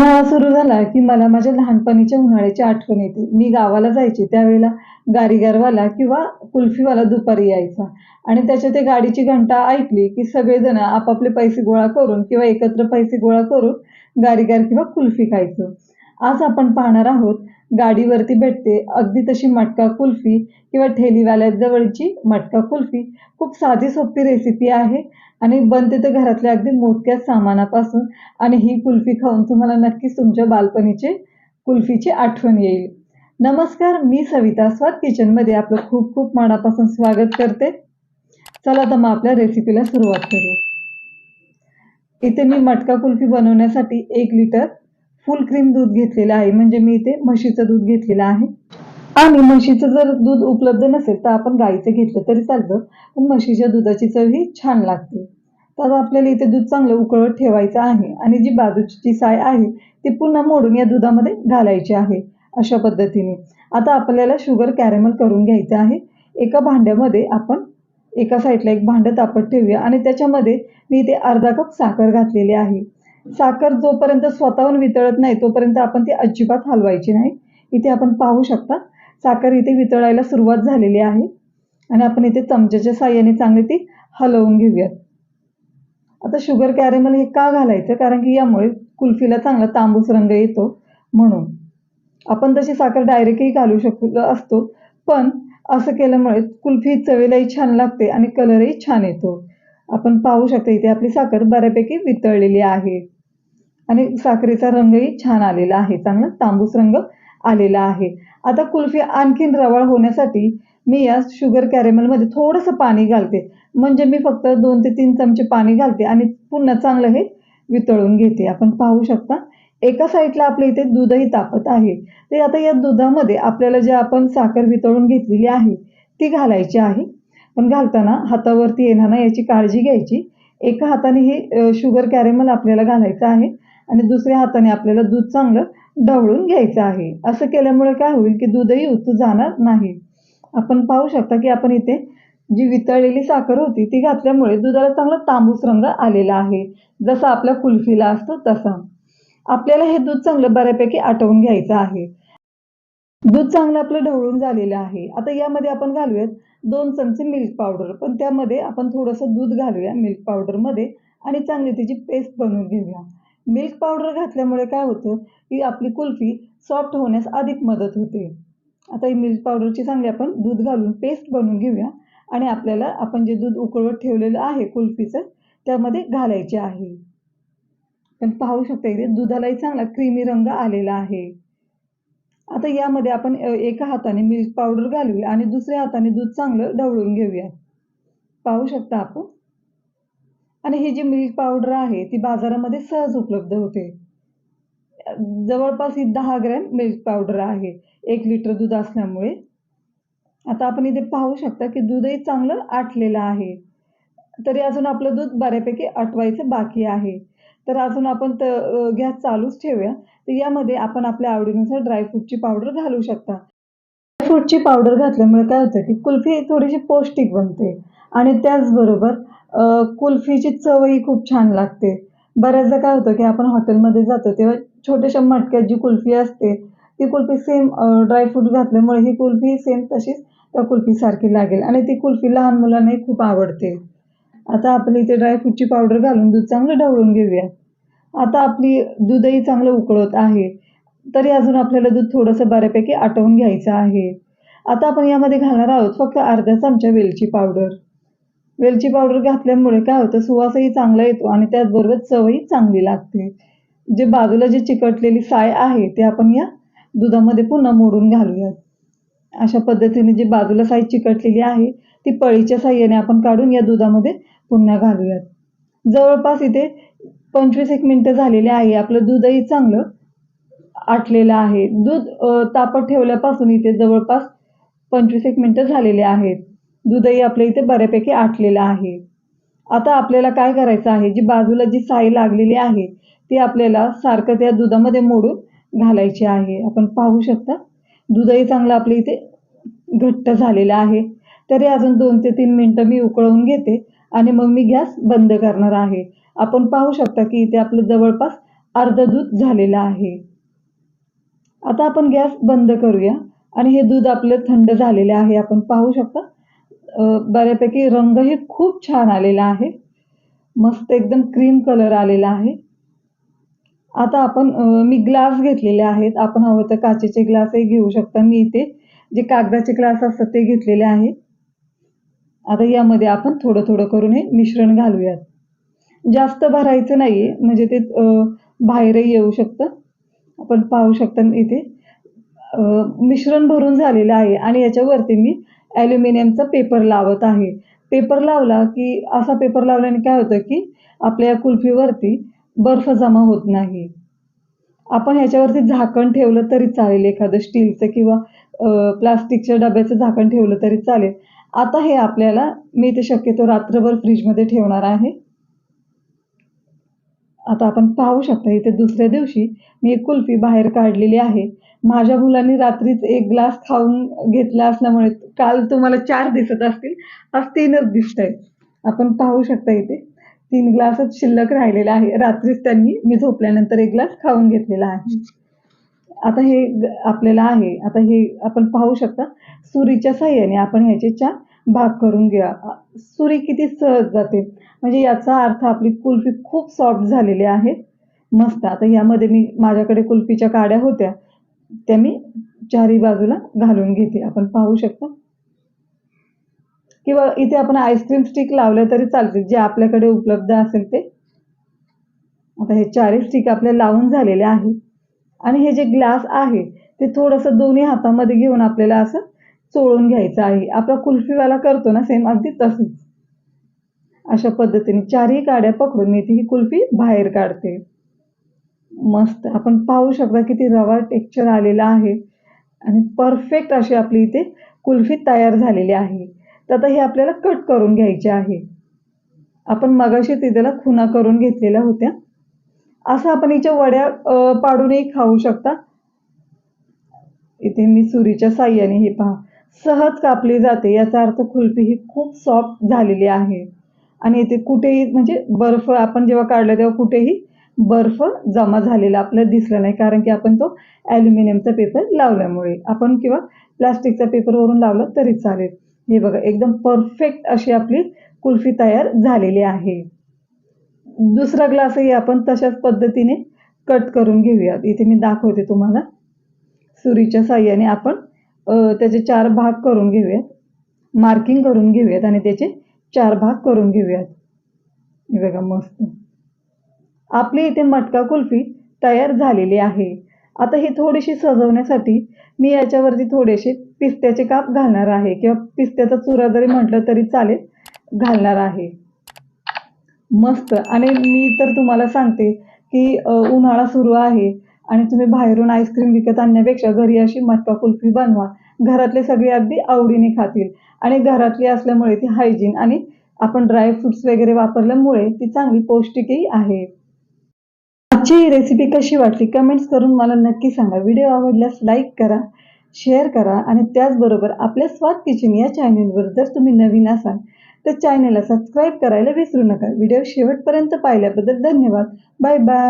उन्हाळा सुरू झाला की मला माझ्या लहानपणीच्या उन्हाळ्याची आठवण येते. मी गावाला जायची त्यावेळेला गारीगारवाला किंवा कुल्फीवाला दुपारी यायचा. आणि त्याच्या ते गाडीची घंटा ऐकली की सगळेजण आपापले पैसे गोळा करून किंवा एकत्र पैसे गोळा करून गारीगार किंवा कुल्फी खायचो. आज आपण पाहणार आहोत गाडीवरती भेटते अगदी तशी मटका कुल्फी किंवा ठेलीवाल्याजवळची मटका कुल्फी. खूप साधी सोपी रेसिपी आहे आणि बनते तर घरातल्या अगदी मोजक्या सामानापासून आणि ही कुल्फी खाऊन तुम्हाला नक्कीच तुमच्या बालपणीचे कुल्फीची आठवण येईल. नमस्कार मी सविता स्वाद किचनमध्ये आपलं खूप खूप मनापासून स्वागत करते. चला तर मग आपल्या रेसिपीला सुरुवात करू. इथे मी मटका कुल्फी बनवण्यासाठी एक लिटर फुल क्रीम दूध घेतलेलं आहे. म्हणजे मी इथे म्हशीचं दूध घेतलेलं आहे. आणि म्हशीचं जर दूध उपलब्ध नसेल तर आपण गाईचं घेतलं तरी चालतं. पण म्हशीच्या दुधाची चव ही छान लागते. तर आपल्याला इथे दूध चांगलं उकळत ठेवायचं आहे. आणि जी बाजूची जी साय आहे ती पुन्हा मोडून या दुधामध्ये घालायची आहे. अशा पद्धतीने. आता आपल्याला शुगर कॅरेमल करून घ्यायचं आहे. एका भांड्यामध्ये आपण एका साईडला एक भांडं तापत ठेवूया. आणि त्याच्यामध्ये मी इथे अर्धा कप साखर घातलेली आहे. साखर जोपर्यंत स्वतःहून वितळत नाही तोपर्यंत आपण ती अजिबात हलवायची नाही. इथे आपण पाहू शकता साखर इथे वितळायला सुरुवात झालेली आहे. आणि आपण इथे चमच्याच्या साह्याने चांगली ती हलवून घेऊयात. आता शुगर कॅरेमल हे का घालायचं? कारण की यामुळे कुल्फीला चांगला तांबूस रंग येतो म्हणून. आपण तशी साखर डायरेक्टही घालू शकलो असतो. पण असं केल्यामुळे कुल्फी चवीलाही छान लागते आणि कलरही छान येतो. आपण पाहू शकता इथे आपली साखर बऱ्यापैकी वितळलेली आहे. आणि साखरेचा रंगही छान आलेला आहे. चांगला तांबूस रंग आलेला आहे. आता कुल्फी आणखीन रवाळ होण्यासाठी मी या शुगर कॅरेमलमध्ये थोडंसं पाणी घालते. म्हणजे मी फक्त दोन ते तीन चमचे पाणी घालते आणि पुन्हा चांगलं हे वितळून घेते. आपण पाहू शकता एका साईडला आपल्या इथे दूधही तापत आहे. ते आता या दुधामध्ये आपल्याला जे आपण साखर वितळून घेतलेली आहे ती घालायची आहे. पण घालताना हातावरती येणार ना याची काळजी घ्यायची. एका हाताने हे शुगर कॅरेमल आपल्याला घालायचं आहे आणि दुसऱ्या हाताने आपल्याला दूध चांगलं ढवळून घ्यायचं आहे. असं केल्यामुळे काय होईल की दूधही उतू जाणार नाही. आपण पाहू शकता की आपण इथे जी वितळलेली साखर होती ती घातल्यामुळे दुधाला चांगला तांबूस रंग आलेला आहे. जसा आपल्या कुल्फीला असतो तसा. आपल्याला हे दूध चांगलं बऱ्यापैकी आटवून घ्यायचं आहे. दूध चांगलं आपलं ढवळून झालेलं आहे. आता यामध्ये आपण घालूयात दोन चमचे मिल्क पावडर पण त्यामध्ये आपण थोडंसं दूध घालूया मिल्क पावडरमध्ये आणि चांगली त्याची पेस्ट बनवून घेऊया. मिल्क पावडर घातल्यामुळे काय होतं की आपली कुल्फी सॉफ्ट होण्यास अधिक मदत होते. आता ही मिल्क पावडरची चांगली आपण दूध घालून पेस्ट बनवून घेऊया. आणि आपल्याला आपण जे दूध उकळवत ठेवलेलं आहे कुल्फीचं त्यामध्ये घालायचे आहे. पण पाहू शकता इथे दुधालाही चांगला क्रीमी रंग आलेला आहे. आता यामध्ये आपण एका हाताने मिल्क पावडर घालूया आणि दुसऱ्या हाताने दूध चांगलं ढवळून घेऊया. पाहू शकता आपण? आणि ही जी मिल्क पावडर आहे ती बाजारामध्ये सहज उपलब्ध होते. जवळपास ही दहा ग्रॅम मिल्क पावडर आहे. एक लिटर दूध असल्यामुळे. आता आपण इथे पाहू शकता की दूधही चांगलं आटलेलं आहे. तरी अजून आपलं दूध बऱ्यापैकी आटवायचं बाकी आहे. तर अजून आपण तर गॅस चालूच ठेवूया. तर यामध्ये आपण आपल्या आवडीनुसार ड्रायफ्रूटची पावडर घालू शकता. ड्रायफ्रूटची पावडर घातल्यामुळे काय होतं की कुल्फी थोडीशी पौष्टिक बनते. आणि त्याचबरोबर कुल्फीची चवही खूप छान लागते. बऱ्याचदा काय होतं की आपण हॉटेलमध्ये जातो तेव्हा छोट्याशा मटक्यात जी कुल्फी असते ती कुल्फी सेम ड्रायफ्रूट घातल्यामुळे ही कुल्फी सेम तशीच त्या कुल्फीसारखी लागेल. आणि ती कुल्फी लहान मुलांनाही खूप आवडते. आता आपण इथे ड्रायफ्रूटची पावडर घालून दूध चांगलं ढवळून घेऊया. आता आपली दूधही चांगलं उकळत आहे. तरी अजून आपल्याला दूध थोडंसं बऱ्यापैकी आटवून घ्यायचं आहे. आता आपण यामध्ये घालणार आहोत फक्त अर्धा चमचा वेलची पावडर वेलची पावडर घातल्यामुळे काय होतं? सुवासही चांगला येतो आणि त्याचबरोबर चवही चांगली लागते. जे बाजूला जी चिकटलेली साय आहे ते आपण या दुधामध्ये पुन्हा मोडून घालूयात. अशा पद्धतीने जी बाजूला साय चिकटलेली आहे ती पळीच्या साह्याने आपण काढून या दुधामध्ये पुन्हा घालूयात. जवळपास इथे पंचवीस एक मिनटं झालेली आहे. आपलं दूधही चांगलं आटलेलं आहे. दूध तापत ठेवल्यापासून इथे जवळपास पंचवीस एक मिनटं झालेले आहेत. दूधही आपल्या इथे बऱ्यापैकी आटलेलं आहे. आता आपल्याला काय करायचं आहे? जी बाजूला जी साई लागलेली आहे ती आपल्याला सारखं त्या दुधामध्ये मोडून घालायची आहे. आपण पाहू शकता दूधही चांगलं आपल्या इथे घट्ट झालेलं आहे. तरी अजून दोन ते तीन मिनटं मी उकळवून घेते. आणि मग मी गॅस बंद करणार आहे. आपण पाहू शकता की इथे आपलं जवळपास अर्ध दूध झालेलं आहे. आता आपण गॅस बंद करूया. आणि हे दूध आपलं थंड झालेलं आहे. आपण पाहू शकता. बऱ्यापैकी बऱ्यापैकी रंगही खूप छान आलेला आहे. मस्त एकदम क्रीम कलर आलेला आहे. आता आपण मी ग्लास घेतलेले आहेत. आपण हवं तर काचेचे ग्लासही घेऊ शकता. मी इथे जे कागदाचे ग्लास असतात ते घेतलेले आहे. आता यामध्ये आपण थोडं थोडं करून हे मिश्रण घालूयात. जास्त भरायचं नाही आहे म्हणजे ते बाहेरही येऊ शकतं. आपण पाहू शकता इथे. मिश्रण भरून झालेलं आहे आणि याच्यावरती मी ॲल्युमिनियमचा पेपर लावत आहे. पेपर लावला की असा पेपर लावल्याने काय होतं की आपल्या कुल्फीवरती बर्फ जमा होत नाही. आपण ह्याच्यावरती झाकण ठेवलं तरी चालेल एखादं स्टीलचं किंवा प्लास्टिकच्या डब्याचं झाकण ठेवलं तरी चालेल. आता हे आपल्याला मी ते शक्यतो रात्रभर फ्रीजमध्ये ठेवणार आहे. आता आपण पाहू शकता इथे दुसऱ्या दिवशी मी एक कुल्फी बाहेर काढलेली आहे. माझ्या मुलांनी रात्रीच एक ग्लास खाऊन घेतला असल्यामुळे काल तुम्हाला चार दिसत असतील आज तीनच दिसत आहेत आपण पाहू शकता इथे. तीन ग्लासच शिल्लक राहिलेला आहे. रात्रीच त्यांनी मी झोपल्यानंतर एक ग्लास खाऊन घेतलेला आहे. आता हे ग- आपल्याला आहे. आता हे आपण पाहू शकता. सुरीच्या साह्याने आपण ह्याचे चार भाग करून घ्या सुरी किती सहज जाते. म्हणजे याचा अर्थ आपली कुल्फी खूप सॉफ्ट झालेली आहे. मस्त. आता यामध्ये मी माझ्याकडे कुल्फीच्या काड्या होत्या. त्या मी चारी बाजूला घालून घेते. आपण पाहू शकता. किंवा इथे आपण आईस्क्रीम स्टिक लावल्या तरी चालतील जे आपल्याकडे उपलब्ध असेल ते. आता हे चारही स्टिक आपल्या लावून झालेले आहे आणि हे जे ग्लास आहे ते थोडंसं दोन्ही हातामध्ये घेऊन आपल्याला असं चोळून घ्यायचं आहे. आपला कुल्फीवाला करतो ना सेम अगदी तसंच. अशा पद्धतीने चारही काड्या पकडून मी ती ही कुल्फी बाहेर काढते. मस्त. आपण पाहू शकता किती रवा टेक्स्चर आलेला आहे. आणि परफेक्ट अशी आपली इथे कुल्फी तयार झालेली आहे. तर आता हे आपल्याला कट करून घ्यायचे आहे. आपण मगाशी तिथेला खुना करून घेतलेल्या होत्या. असं आपण हिच्या वड्या पाडूनही खाऊ शकता. इथे मी सुरीच्या साह्याने हे पहा. सहज कापली जाते याचा अर्थ खुलपी ही खूप सॉफ्ट झालेली आहे. आणि इथे कुठेही म्हणजे बर्फ आपण जेव्हा काढलं तेव्हा कुठेही बर्फ जमा झालेला आपल्याला दिसला नाही. कारण की आपण तो ॲल्युमिनियमचा पेपर लावल्यामुळे. आपण किंवा प्लास्टिकचा पेपरवरून लावला तरी चालेल. हे बघा एकदम परफेक्ट अशी आपली कुल्फी तयार झालेली आहे. दुसरा ग्लासही आपण तशाच पद्धतीने कट करून घेऊयात. इथे मी दाखवते तुम्हाला. सुरीच्या साह्याने आपण त्याचे चार भाग करून घेऊयात. मार्किंग करून घेऊयात आणि त्याचे चार भाग करून घेऊयात. हे बघा मस्त. आपली इथे मटका कुल्फी तयार झालेली आहे. आता ही थोडीशी सजवण्यासाठी मी याच्यावरती थोडेसे पिस्त्याचे काप घालणार आहे किंवा पिस्त्याचा चुरा जरी म्हटलं तरी चालेल घालणार आहे. मस्त. आणि मी तर तुम्हाला सांगते की उन्हाळा सुरू आहे आणि तुम्ही बाहेरून आईस्क्रीम विकत आणण्यापेक्षा घरी अशी मटका कुल्फी बनवा. घरातले सगळे अगदी आवडीने खातील. आणि घरातली असल्यामुळे ती हायजीन आणि आपण ड्रायफ्रुट्स वगैरे वापरल्यामुळे ती चांगली पौष्टिकही आहे. आजची रेसिपी कशी वाटली? कमेंट्स करून मला नक्की सांगा. व्हिडिओ आवडल्यास लाईक करा. शेअर करा आणि त्याचबरोबर आपल्या स्वाद किचन या चॅनेलवर जर तुम्ही नवीन असाल तर चॅनेलला सबस्क्राईब करायला विसरू नका. व्हिडिओ शेवटपर्यंत पाहिल्याबद्दल धन्यवाद. Bye bye